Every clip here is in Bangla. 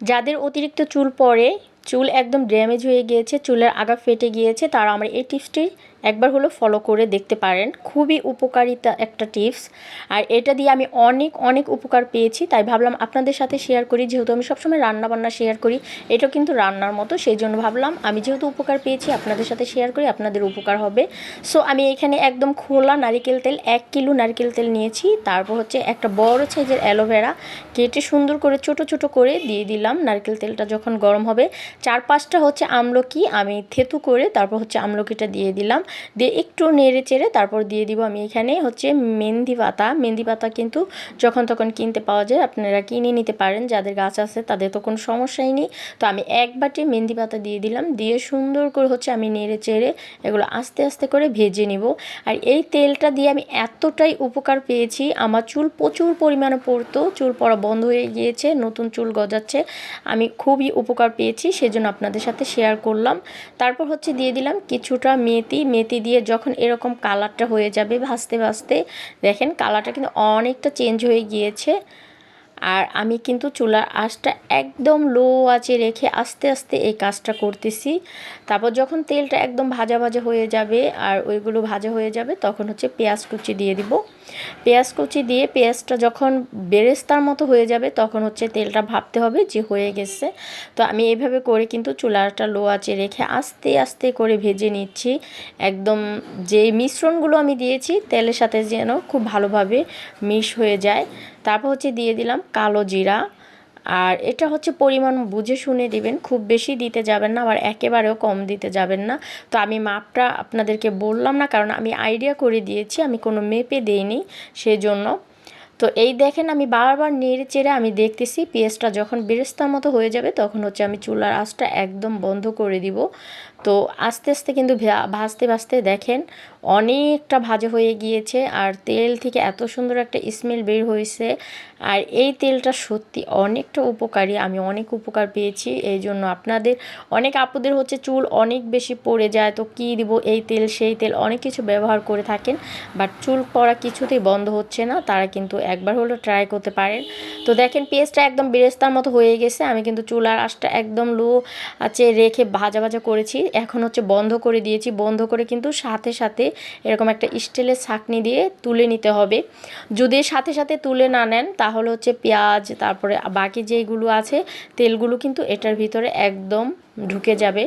যাদের অতিরিক্ত চুল পড়ে চুল একদম ড্যামেজ হয়ে গিয়েছে, চুলের আগা ফেটে গিয়েছে, তারা আমার এই টিপসটি একবার হলো ফলো করে দেখতে পারেন। খুবই উপকারিতা একটা টিপস। আর এটা দিয়ে আমি অনেক অনেক উপকার পেয়েছি, তাই ভাবলাম আপনাদের সাথে শেয়ার করি। যেহেতু আমি সবসময় রান্না বান্না শেয়ার করি এটা কিন্তু রান্নার মতো সেই জন্য ভাবলাম আমি যেহেতু উপকার পেয়েছি, আপনাদের সাথে শেয়ার করি, আপনাদের উপকার হবে। সো আমি এখানে একদম খোলা নারিকেল তেল, এক কিলো নারিকেল তেল নিয়েছি। তারপর হচ্ছে একটা বড় সাইজের অ্যালোভেরা, কেটে সুন্দর করে, ছোট ছোট করে দিয়ে দিলাম। নারকেল তেলটা যখন গরম হবে চার পাঁচটা হচ্ছে আমলকি, আমি থেতু করে তারপর হচ্ছে আমলকিটা দিয়ে দিলাম। দিয়ে একটু নেড়ে চেড়ে তারপর দিয়ে দিব আমি এখানে হচ্ছে মেহেন্দি পাতা। মেহেন্দি পাতা কিন্তু যখন তখন কিনতে পাওয়া যায়, আপনারা কিনে নিতে পারেন। যাদের গাছ আছে তাদের তো কোনো সমস্যাই নেই। তো আমি এক বাটি মেহেন্দি পাতা দিয়ে দিলাম। দিয়ে সুন্দর করে হচ্ছে আমি নেড়ে চেড়ে এগুলো আস্তে আস্তে করে ভেজে নিব। আর এই তেলটা দিয়ে আমি এতটাই উপকার পেয়েছি। আমার চুল প্রচুর পরিমাণে পড়তো। চুল পড়া বন্ধ হয়ে গিয়েছে, নতুন চুল গজাচ্ছে। আমি খুবই উপকার পেয়েছি। সেজন্য আপনাদের সাথে শেয়ার করলাম। তারপর হচ্ছে দিয়ে দিলাম কিছুটা মেথি। মেথি দিয়ে যখন এরকম কালারটা হয়ে যাবে ভাসতে ভাসতে দেখেন কালারটা কিন্তু অনেকটা চেঞ্জ হয়ে গিয়েছে। আর আমি কিন্তু চুলার আঁচটা একদম লো আঁচে রেখে আস্তে আস্তে এই কাজটা করতেছি। তারপর যখন তেলটা একদম ভাজা ভাজা হয়ে যাবে আর ওইগুলো ভাজা হয়ে যাবে, তখন হচ্ছে পেঁয়াজ কুচি দিয়ে দিব। পেঁয়াজ কুচি দিয়ে পেঁয়াজটা যখন বেরেস্তার মতো হয়ে যাবে, তখন হচ্ছে তেলটা ভাবতে হবে যে হয়ে গেছে। তো আমি এইভাবে করে কিন্তু চুলাটা লো আঁচে রেখে আস্তে আস্তে করে ভেজে নিচ্ছি। একদম যে মিশ্রণগুলো আমি দিয়েছি, তেলের সাথে যেন খুব ভালোভাবে মিশ হয়ে যায়। তারপর হচ্ছে দিয়ে দিলাম কালো জিরা। আর এটা হচ্ছে পরিমাণ বুঝে শুনে দিবেন, খুব বেশি দিতে যাবেন না, আবার একেবারেও কম দিতে যাবেন না। তো আমি মাপটা আপনাদেরকে বললাম না, কারণ আমি আইডিয়া করে দিয়েছি, আমি কোনো মেপে দেইনি, সেজন্য তো এই দেখেন আমি বারবার নেড়ে চেড়ে আমি দেখতেছি পেঁয়াজটা যখন বেরেস্তার মতো হয়ে যাবে, তখন হচ্ছে আমি চুলার আঁচটা একদম বন্ধ করে দিব। তো আস্তে আস্তে কিন্তু ভাজতে ভাজতে দেখেন অনেকটা ভাজা হয়ে গিয়েছে আর তেল থেকে এত সুন্দর একটা স্মেল বের হয়েছে। আর এই তেলটা সত্যি অনেকটা উপকারী, আমি অনেক উপকার পেয়েছি। এই জন্য আপনাদের, অনেক আপুদের হচ্ছে চুল অনেক বেশি পড়ে যায়, তো কী দিব এই তেল, সেই তেল অনেক কিছু ব্যবহার করে থাকেন। বাট চুল পড়া কিছুতেই বন্ধ হচ্ছে না, তারা কিন্তু একবার হলো ট্রাই করতে পারেন। তো দেখেন পেস্টটা একদম বেরেস্তার মতো হয়ে গেছে। আমি কিন্তু চুলার আঁচটা একদম লো আছে রেখে ভাজা ভাজা করেছি। এখন হচ্ছে বন্ধ করে দিয়েছি। বন্ধ করে কিন্তু সাথে সাথে এরকম একটা স্টিলের ছাকনি দিয়ে তুলে নিতে হবে। যদি সাথে সাথে তুলে না নেন, তাহলে হচ্ছে পেঁয়াজ, তারপরে বাকি যেইগুলো আছে, তেলগুলো কিন্তু এটার ভিতরে একদম ঢুকে যাবে।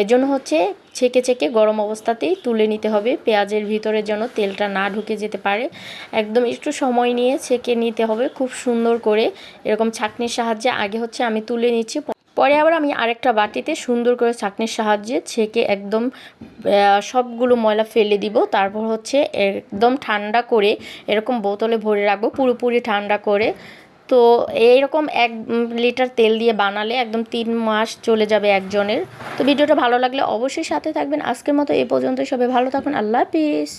এর জন্য হচ্ছে ছেঁকে ছেঁকে গরম অবস্থাতেই তুলে নিতে হবে। পেঁয়াজের ভিতরে যেন তেলটা না ঢুকে যেতে পারে। একদম একটু সময় নিয়ে ছেঁকে নিতে হবে খুব সুন্দর করে। এরকম ছাকনির সাহায্যে আগে হচ্ছে আমি তুলে নিচ্ছি। পরে আবার আমি আরেকটা বাটিতে সুন্দর করে চাকনির সাহায্যে ছেঁকে একদম সবগুলো ময়লা ফেলে দিব। তারপর হচ্ছে একদম ঠান্ডা করে এরকম বোতলে ভরে রাখব, পুরোপুরি ঠান্ডা করে। তো এইরকম এক লিটার তেল দিয়ে বানালে একদম তিন মাস চলে যাবে একজনের। তো ভিডিওটা ভালো লাগলে অবশ্যই সাথে থাকবেন। আজকের মতো এই পর্যন্ত সবাই ভালো থাকুন। আল্লাহ হাফিজ।